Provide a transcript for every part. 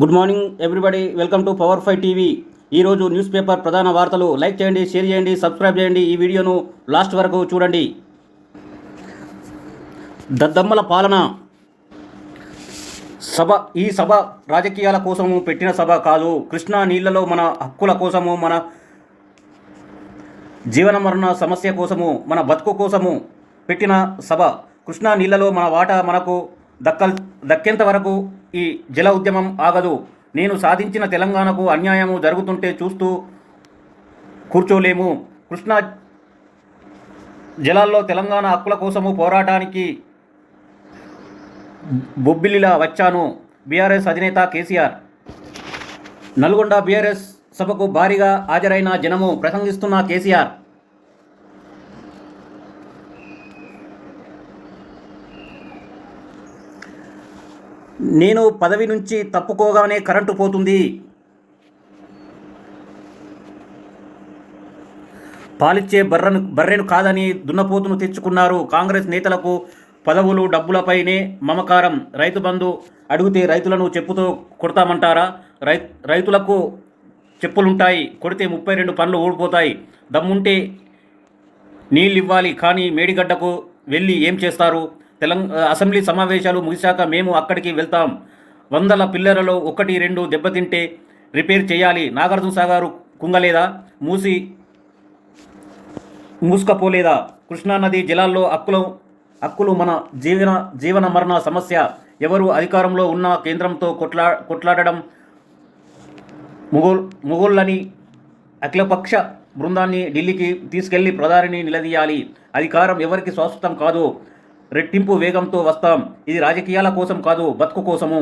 Good morning everybody welcome to power five TV ఈరోజు news paper ప్రధాన వార్తలు. Like చేయండి షేర్ చేయండి సబ్స్క్రైబ్ చేయండి. ఈ వీడియోను లాస్ట్ వరకు చూడండి. దద్దమ్మల పాలన. సభ ఈ సభ రాజకీయాల కోసము పెట్టిన సభ కాదు. కృష్ణా నీళ్ళలో మన హక్కుల కోసము మన జీవన మరణ సమస్య కోసము మన బతుకు కోసము పెట్టిన సభ. కృష్ణా నీళ్ళలో మన వాటా మనకు దక్కల్ దక్కేంత వరకు ఈ జల ఉద్యమం ఆగదు. నేను సాధించిన తెలంగాణకు అన్యాయము జరుగుతుంటే చూస్తూ కూర్చోలేము. కృష్ణా జలాల్లో తెలంగాణ హక్కుల కోసము పోరాటానికి బొబ్బిలిలా వచ్చాను. బీఆర్ఎస్ అధినేత కేసీఆర్. నల్గొండ బీఆర్ఎస్ సభకు భారీగా హాజరైన జనము ప్రసంగిస్తున్న కేసీఆర్. నేను పదవి నుంచి తప్పుకోగానే కరెంటు పోతుంది. పాలిచ్చే బర్రెను బర్రెను కాదని దున్నపోతును తెచ్చుకున్నారు కాంగ్రెస్ నేతలకు పదవులు డబ్బులపైనే మమకారం. రైతు బంధు అడిగితే రైతులను చెప్పుతో కొడతామంటారా? రై రైతులకు చెప్పులుంటాయి కొడితే ముప్పై రెండు పనులు ఊడిపోతాయి. దమ్ముంటే నీళ్ళు ఇవ్వాలి కానీ మేడిగడ్డకు వెళ్ళి ఏం చేస్తారు? తెలంగాణ అసెంబ్లీ సమావేశాలు ముగిశాక మేము అక్కడికి వెళ్తాం. వందల పిల్లలలో ఒకటి రెండు దెబ్బతింటే రిపేర్ చేయాలి. నాగార్జున సాగర్ కుంగలేదా? మూసి మూసుకపోలేదా? కృష్ణానది జలాల్లో హక్కులు హక్కులు మన జీవన జీవన మరణ సమస్య. ఎవరు అధికారంలో ఉన్న కేంద్రంతో కొట్లా కొట్లాడడం ముగోల్ ముగోళ్ళని అఖిలపక్ష బృందాన్ని ఢిల్లీకి తీసుకెళ్ళి ప్రధానిని నిలదీయాలి. అధికారం ఎవరికి శాశ్వతం కాదు. రెట్టింపు వేగంతో వస్తాం. ఇది రాజకీయాల కోసం కాదు బతుకు కోసము.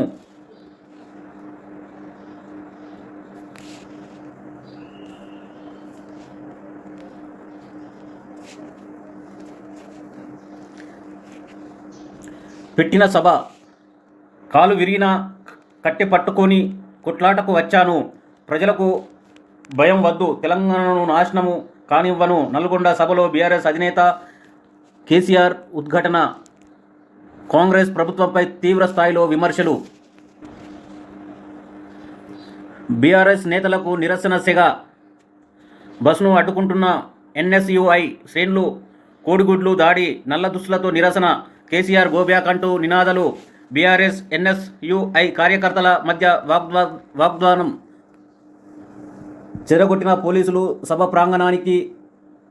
పెట్టిన సభ కాలు విరిగిన కట్టె పట్టుకొని కొట్లాటకు వచ్చాను. ప్రజలకు భయం వద్దు తెలంగాణను నాశనము కానివ్వను. నల్గొండ సభలో బీఆర్ఎస్ అధినేత కేసీఆర్ ఉద్ఘాటన కాంగ్రెస్ ప్రభుత్వంపై తీవ్ర స్థాయిలో విమర్శలు. బీఆర్ఎస్ నేతలకు నిరసన సెగ. బస్ను అడ్డుకుంటున్న ఎన్ఎస్యుఐ శ్రేణులు కోడిగుడ్లు దాడి నల్ల దుస్తులతో నిరసన. కేసీఆర్ గోబ్యాక్ అంటూ నినాదాలు. బీఆర్ఎస్ ఎన్ఎస్యుఐ కార్యకర్తల మధ్య వాగ్వా వాగ్వానం చెరగొట్టిన పోలీసులు సభ ప్రాంగణానికి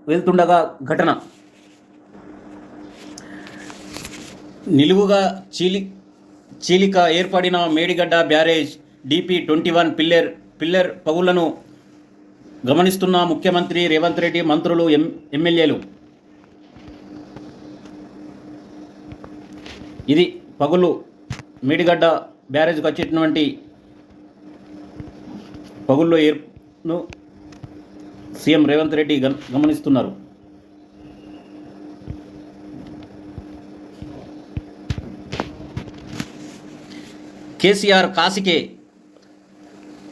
వెళ్తుండగా ఘటన. నిలువుగా చీలి చీలిక ఏర్పడిన Medigadda barrage DP twenty one pillar pillar పగుళ్ళను గమనిస్తున్న ముఖ్యమంత్రి రేవంత్ రెడ్డి మంత్రులు ఎం ఎమ్మెల్యేలు. ఇది పగులు మేడిగడ్డ బ్యారేజ్కి వచ్చేటువంటి పగుల్లో ఏర్ను సీఎం రేవంత్ రెడ్డి గమనిస్తున్నారు. కేసీఆర్ కాశికే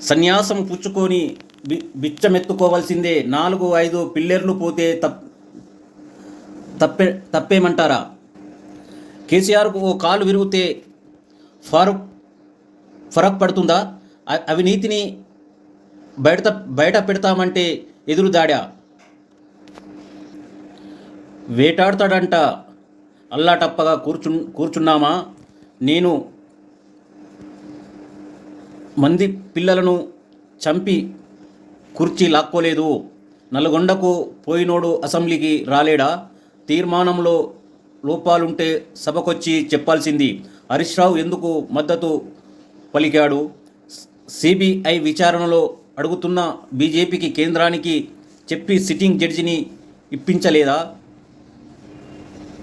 సన్యాసం పుచ్చుకొని బి బిచ్చమెత్తుకోవాల్సిందే. నాలుగు ఐదు పిల్లర్లు పోతే తప్ తప్పే తప్పేమంటారా? కేసీఆర్కు ఓ కాలు విరిగితే ఫారూక్ ఫరక్ పడుతుందా? అవినీతిని బయట బయట పెడతామంటే ఎదురు దాడా? వేటాడతాడంట. అల్లాటప్పగా కూర్చు కూర్చున్నామా? నేను మంది పిల్లలను చంపి కుర్చీ లాక్కోలేదు. నల్గొండకు పోయినోడు అసెంబ్లీకి రాలేడా? తీర్మానంలో లోపాలుంటే సభకొచ్చి చెప్పాల్సింది. హరీష్ రావు ఎందుకు మద్దతు పలికాడు? సిబిఐ విచారణలో అడుగుతున్న బీజేపీకి కేంద్రానికి చెప్పి సిట్టింగ్ జడ్జిని ఇప్పించలేదా?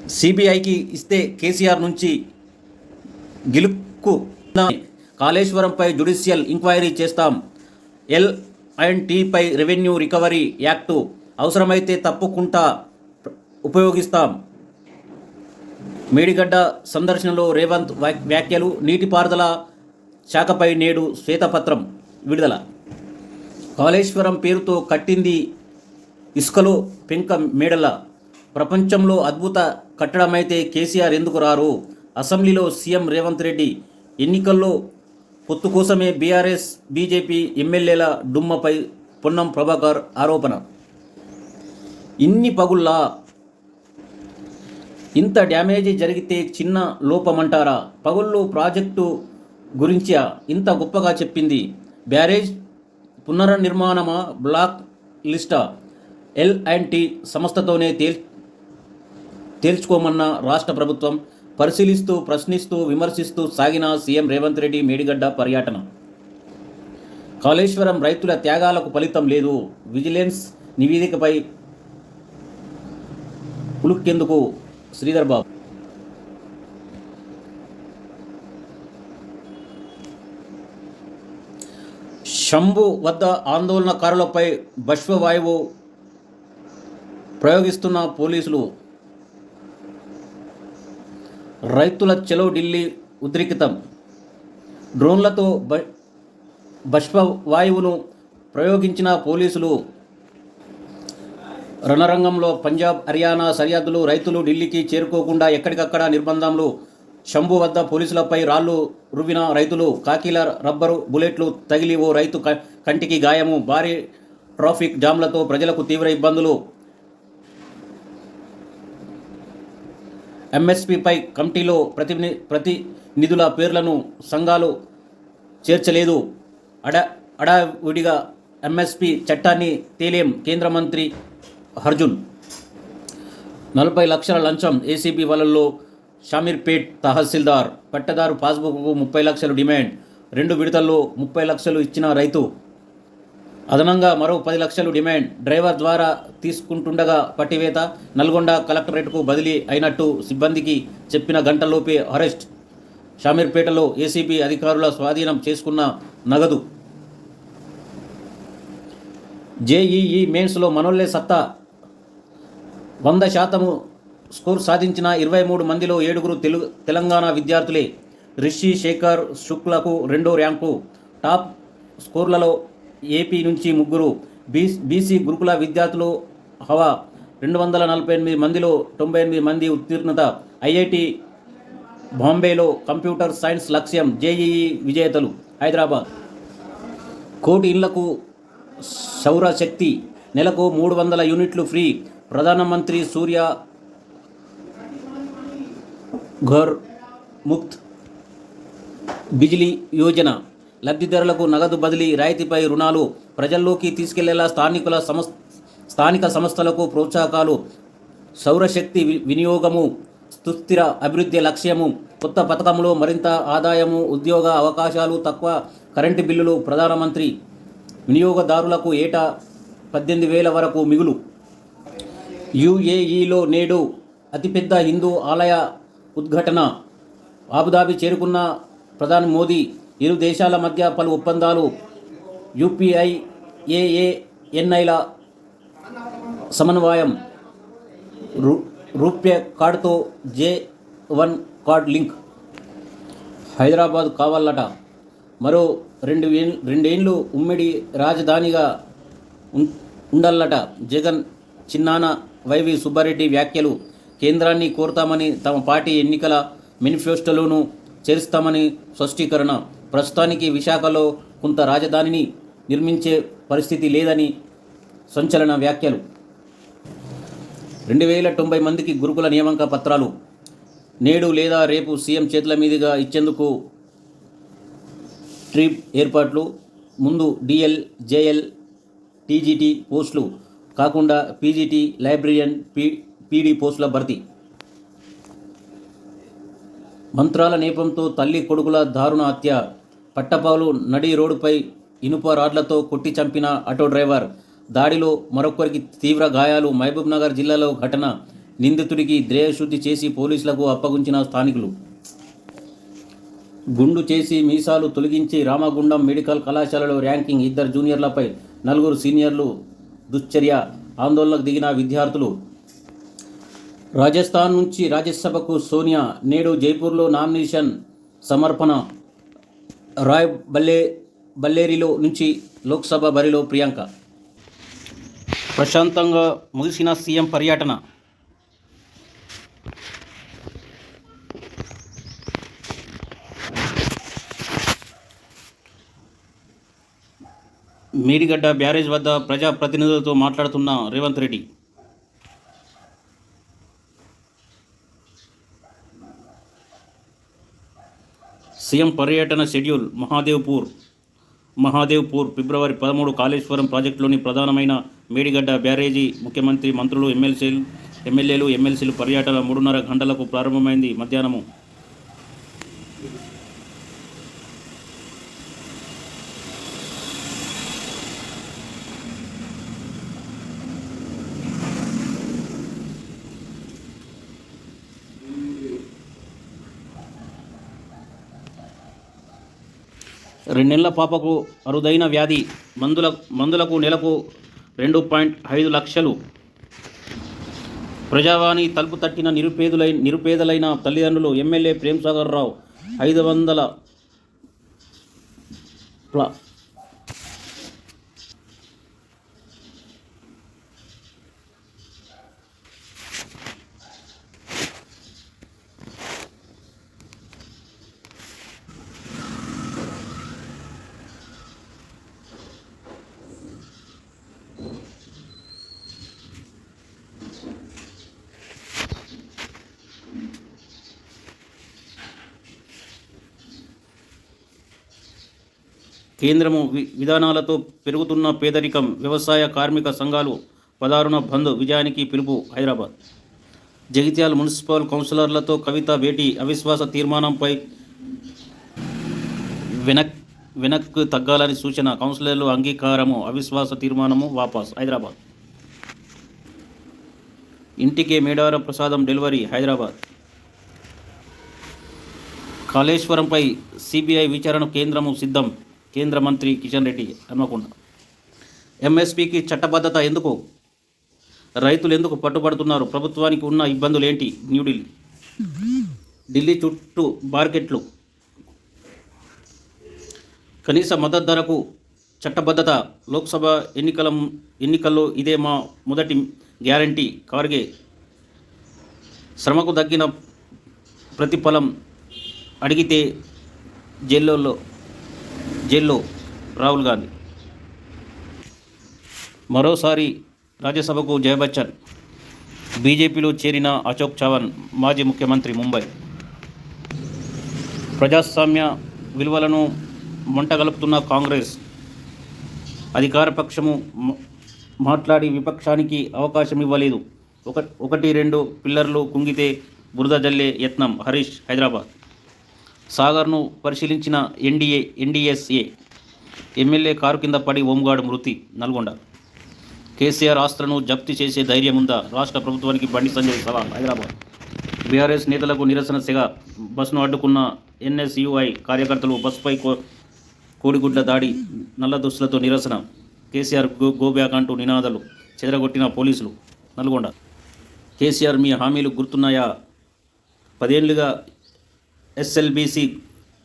సిబిఐకి ఇస్తే కేసీఆర్ నుంచి గెలుపుకు కాళేశ్వరంపై జుడిషియల్ ఇంక్వైరీ చేస్తాం. ఎల్ అండ్ టీపై రెవెన్యూ రికవరీ యాక్టు అవసరమైతే తప్పుకుంటా ఉపయోగిస్తాం. మేడిగడ్డ సందర్శనలో రేవంత్ వ్యాక్- వ్యాఖ్యలు నీటిపారుదల శాఖపై నేడు శ్వేతపత్రం విడుదల. కాళేశ్వరం పేరుతో కట్టింది ఇసుకలో పెంక మేడల. ప్రపంచంలో అద్భుత కట్టడమైతే కేసీఆర్ ఎందుకు రారు? అసెంబ్లీలో సీఎం రేవంత్ రెడ్డి ఎన్నికల్లో పొత్తు కోసమే బీఆర్ఎస్ బీజేపీ ఎమ్మెల్యేల డుమ్మపై పొన్నం ప్రభాకర్ ఆరోపణ. ఇన్ని పగుల్లా ఇంత డ్యామేజీ జరిగితే చిన్న లోపమంటారా? పగుళ్ళు ప్రాజెక్టు గురించి ఇంత గొప్పగా చెప్పింది బ్యారేజ్ పునర్నిర్మాణమా బ్లాక్ లిస్టా? ఎల్ అండ్ టీ సంస్థతోనే తేల్ తేల్చుకోమన్న రాష్ట్ర ప్రభుత్వం పరిశీలిస్తూ ప్రశ్నిస్తూ విమర్శిస్తూ సాగిన సీఎం రేవంత్ రెడ్డి మేడిగడ్డ పర్యటన. కాళేశ్వరం రైతుల త్యాగాలకు ఫలితం లేదు. విజిలెన్స్ నివేదికపై ఉలుక్కేందుకు శ్రీధర్ బాబు? శంభు వద్ద ఆందోళనకారులపై బష్వవాయువు ప్రయోగిస్తున్న పోలీసులు. రైతుల చెలో ఢిల్లీ ఉద్రిక్తం. డ్రోన్లతో బ బష్పవాయువును ప్రయోగించిన పోలీసులు. రణరంగంలో పంజాబ్ హర్యానా సరిహద్దులు రైతులు ఢిల్లీకి చేరుకోకుండా ఎక్కడికక్కడ నిర్బంధంలు శంభు వద్ద పోలీసులపై రాళ్ళు రువ్విన రైతులు. కాకీల రబ్బరు బుల్లెట్లు తగిలి ఓ రైతు క- కంటికి గాయము. భారీ ట్రాఫిక్ జామ్లతో ప్రజలకు తీవ్ర ఇబ్బందులు. ఎంఎస్పిపై కమిటీలో ప్రతిని ప్రతినిధుల పేర్లను సంఘాలు చేర్చలేదు. అడ అడావిడిగా ఎంఎస్పి చట్టాన్ని తేలేం కేంద్ర మంత్రి అర్జున్. నలభై లక్షల లంచం ఏసీబీ వలల్లో షామీర్పేట్ తహసీల్దార్. పట్టదారు పాస్బుక్కు ముప్పై లక్షలు డిమాండ్. రెండు విడతల్లో ముప్పై లక్షలు ఇచ్చిన రైతు. అదనంగా మరో పది లక్షలు డిమాండ్ డ్రైవర్ ద్వారా తీసుకుంటుండగా పట్టివేత నల్గొండ కలెక్టరేట్కు బదిలీ అయినట్టు సిబ్బందికి చెప్పిన గంటలోపే అరెస్ట్. షామీర్పేటలో ఏసీబీ అధికారుల స్వాధీనం చేసుకున్న నగదు. జేఈఈ మెయిన్స్లో మనోళ్ళే సత్తా. వంద శాతము స్కోర్ సాధించిన ఇరవై మూడు మందిలో ఏడుగురు తెలుగు తెలంగాణ విద్యార్థులే. రిషి శేఖర్ శుక్లకు రెండో ర్యాంకు. టాప్ స్కోర్లలో ఏపీ నుంచి ముగ్గురు బీ బీసీ గురుకుల విద్యార్థులు హవా రెండు వందల నలభై ఎనిమిది మందిలో తొంభై ఎనిమిది మంది ఉత్తీర్ణత. ఐఐటి బాంబేలో కంప్యూటర్ సైన్స్ లక్ష్యం జేఈఈ విజేతలు. హైదరాబాద్. కోటి ఇళ్ళకు సౌరశక్తి. నెలకు మూడు వందల యూనిట్లు ఫ్రీ. ప్రధానమంత్రి సూర్య ఘర్ ముక్త్ బిజిలీ యోజన. లబ్ధిదారులకు నగదు బదిలీ రాయితీపై రుణాలు ప్రజల్లోకి తీసుకెళ్ళేలా స్థానికుల సంస్థ స్థానిక సంస్థలకు ప్రోత్సాహకాలు సౌరశక్తి వి- వినియోగము సుస్థిర అభివృద్ధి లక్ష్యము కొత్త పథకంలో మరింత ఆదాయము ఉద్యోగ అవకాశాలు తక్కువ కరెంటు బిల్లులు ప్రధానమంత్రి వినియోగదారులకు ఏటా పద్దెనిమిది వేల వరకు మిగులు. యుఏఈలో నేడు అతిపెద్ద హిందూ ఆలయ ఉద్ఘాటన అబుదాబి చేరుకున్న ప్రధాని మోదీ ఇరు దేశాల మధ్య పలు ఒప్పందాలు యూపీఐ ఏఏఎన్ఐల సమన్వయం రూ రూప్య కార్డుతో J one card link. Hyderabad కావాలట మరో రెండు రెండేళ్ళు రెండేండ్లు ఉమ్మడి రాజధానిగా ఉం- ఉండాలట జగన్ చిన్నాన వైవి సుబ్బారెడ్డి వ్యాఖ్యలు కేంద్రాన్ని కోరుతామని తమ పార్టీ ఎన్నికల మేనిఫెస్టోలోనూ చేరుస్తామని స్పష్టీకరణ. ప్రస్తుతానికి విశాఖలో కొంత రాజధానిని నిర్మించే పరిస్థితి లేదని సంచలన వ్యాఖ్యలు. రెండు వేల తొంభై మందికి గురుకుల నియామక పత్రాలు. నేడు లేదా రేపు సీఎం చేతుల మీదుగా ఇచ్చేందుకు ట్రిప్ ఏర్పాట్లు. ముందు డిఎల్ జేఎల్ టీజీటీ పోస్టులు కాకుండా పీజీటీ లైబ్రరియన్ పీ పీడీ పోస్టుల భర్తీ. మంత్రాల నేపంతో తల్లి కొడుకుల దారుణ హత్య. పట్టపాలు నడి రోడ్డుపై ఇనుప రాడ్లతో కొట్టి చంపిన ఆటో డ్రైవర్. దాడిలో మరొకరికి తీవ్ర గాయాలు. మహబూబ్ నగర్ జిల్లాలో ఘటన. నిందితుడికి శుద్ధి చేసి పోలీసులకు అప్పగించిన స్థానికులు. గుండు చేసి మీసాలు తొలగించి రామగుండం మెడికల్ కళాశాలలో ర్యాంకింగ్ ఇద్దరు జూనియర్లపై నలుగురు సీనియర్లు దుశ్చర్య ఆందోళనకు దిగిన విద్యార్థులు. రాజస్థాన్ నుంచి రాజ్యసభకు సోనియా నేడు జైపూర్లో నామినేషన్ సమర్పణ రాయ్ బల్లే బల్లేరిలో నుంచి లోక్సభ బరిలో ప్రియాంక. ప్రశాంతంగా ముగిసిన సీఎం పర్యటన. మేడిగడ్డ బ్యారేజ్ వద్ద ప్రజాప్రతినిధులతో మాట్లాడుతున్న రేవంత్ రెడ్డి. సీఎం పర్యటన షెడ్యూల్ మహాదేవ్పూర్ మహాదేవ్పూర్ ఫిబ్రవరి పదమూడు కాళేశ్వరం ప్రాజెక్టులోని ప్రధానమైన మేడిగడ్డ బ్యారేజీ ముఖ్యమంత్రి మంత్రులు ఎమ్మెల్సీలు ఎమ్మెల్యేలు ఎమ్మెల్సీలు పర్యటన మూడున్నర గంటలకు ప్రారంభమైంది మధ్యాహ్నము. రెండేళ్ళ పాపకు అరుదైన వ్యాధి మందుల మందులకు నెలకు రెండు పాయింట్ ఐదు లక్షలు. ప్రజావాణి తలుపు తట్టిన నిరుపేదలై నిరుపేదలైన తల్లిదండ్రులు ఎమ్మెల్యే ప్రేమ్సాగర్ రావు ఐదు వందల కేంద్రము విధానాలతో పెరుగుతున్న పేదరికం వ్యవసాయ కార్మిక సంఘాలు పదారుణ బంద్ విజయానికి పిలుపు హైదరాబాద్. జగిత్యాల మున్సిపల్ కౌన్సిలర్లతో కవిత భేటీ అవిశ్వాస తీర్మానంపై వెనక్ వెనక్కు తగ్గాలని సూచన కౌన్సిలర్లు అంగీకారము అవిశ్వాస తీర్మానము వాపస్ హైదరాబాద్. ఇంటికే మేడార ప్రసాదం డెలివరీ హైదరాబాద్. కాళేశ్వరంపై సిబిఐ విచారణ కేంద్రము సిద్ధం. కేంద్ర మంత్రి కిషన్ రెడ్డి హన్మకొండ. ఎంఎస్పీకి చట్టబద్ధత ఎందుకు? రైతులు ఎందుకు పట్టుబడుతున్నారు? ప్రభుత్వానికి ఉన్న ఇబ్బందులు ఏంటి న్యూఢిల్లీ. ఢిల్లీ చుట్టూ మార్కెట్లు. కనీస మద్దతు ధరకు చట్టబద్ధత. లోక్సభ ఎన్నికల ఎన్నికల్లో ఇదే మా మొదటి గ్యారంటీ. కార్గే. శ్రమకు తగ్గిన ప్రతిఫలం అడిగితే జైల్లో జైల్లో. రాహుల్ గాంధీ. మరోసారి రాజ్యసభకు జయబచ్చన్ బీజేపీలో చేరిన అశోక్ చవన్ మాజీ ముఖ్యమంత్రి ముంబై. ప్రజాస్వామ్య విలువలను మంటగలుపుతున్న కాంగ్రెస్. అధికారపక్షము మాట్లాడి విపక్షానికి అవకాశం ఇవ్వలేదు. ఒక ఒకటి రెండు పిల్లర్లు కుంగితే బురద జల్లే యత్నం హరీష్ హైదరాబాద్. సాగర్ను పరిశీలించిన ఎన్డీఏ ఎన్డీఎస్ఏ ఎమ్మెల్యే కారు కింద పడి ఓంగాడు మృతి నల్గొండ. కేసీఆర్ ఆస్తులను జప్తు చేసే ధైర్యం ఉందా? రాష్ట్ర ప్రభుత్వానికి బండి సంజయ్ సవాల్ హైదరాబాద్. బీఆర్ఎస్ నేతలకు నిరసన సెగ బస్సును అడ్డుకున్న ఎన్ఎస్యుఐ కార్యకర్తలు బస్సుపై కో కోడిగుడ్ల దాడి నల్ల దుస్తులతో నిరసన. కేసీఆర్ గో గోబ్యాక్ అంటూ నినాదాలు చెదరగొట్టిన పోలీసులు నల్గొండ. కేసీఆర్ మీ హామీలు గుర్తున్నాయా? పదేళ్ళుగా ఎస్ఎల్బీసీ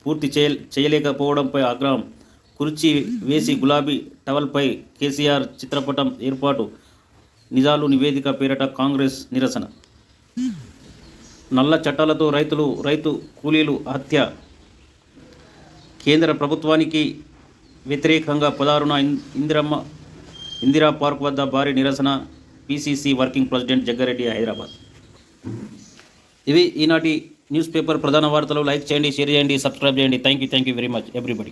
పూర్తి చేయ చేయలేకపోవడంపై ఆగ్రహం. కుర్చీ వేసి గులాబీ టవల్పై కేసీఆర్ చిత్రపటం ఏర్పాటు. నిజాలు నివేదిక పేరట కాంగ్రెస్ నిరసన. నల్ల చట్టాలతో రైతులు రైతు కూలీలు హత్య. కేంద్ర ప్రభుత్వానికి వ్యతిరేకంగా పదారున ఇందిరమ్మ ఇందిరా పార్క్ వద్ద భారీ నిరసన PCC working president Jaggareddy Hyderabad. ఇవి ఈనాటి న్యూస్ పేపర్ ప్రధాన వార్తలు లైక్ చేయండి షేర్ చేయండి సబ్స్క్రైబ్ చేయండి. Thank you thank you very much everybody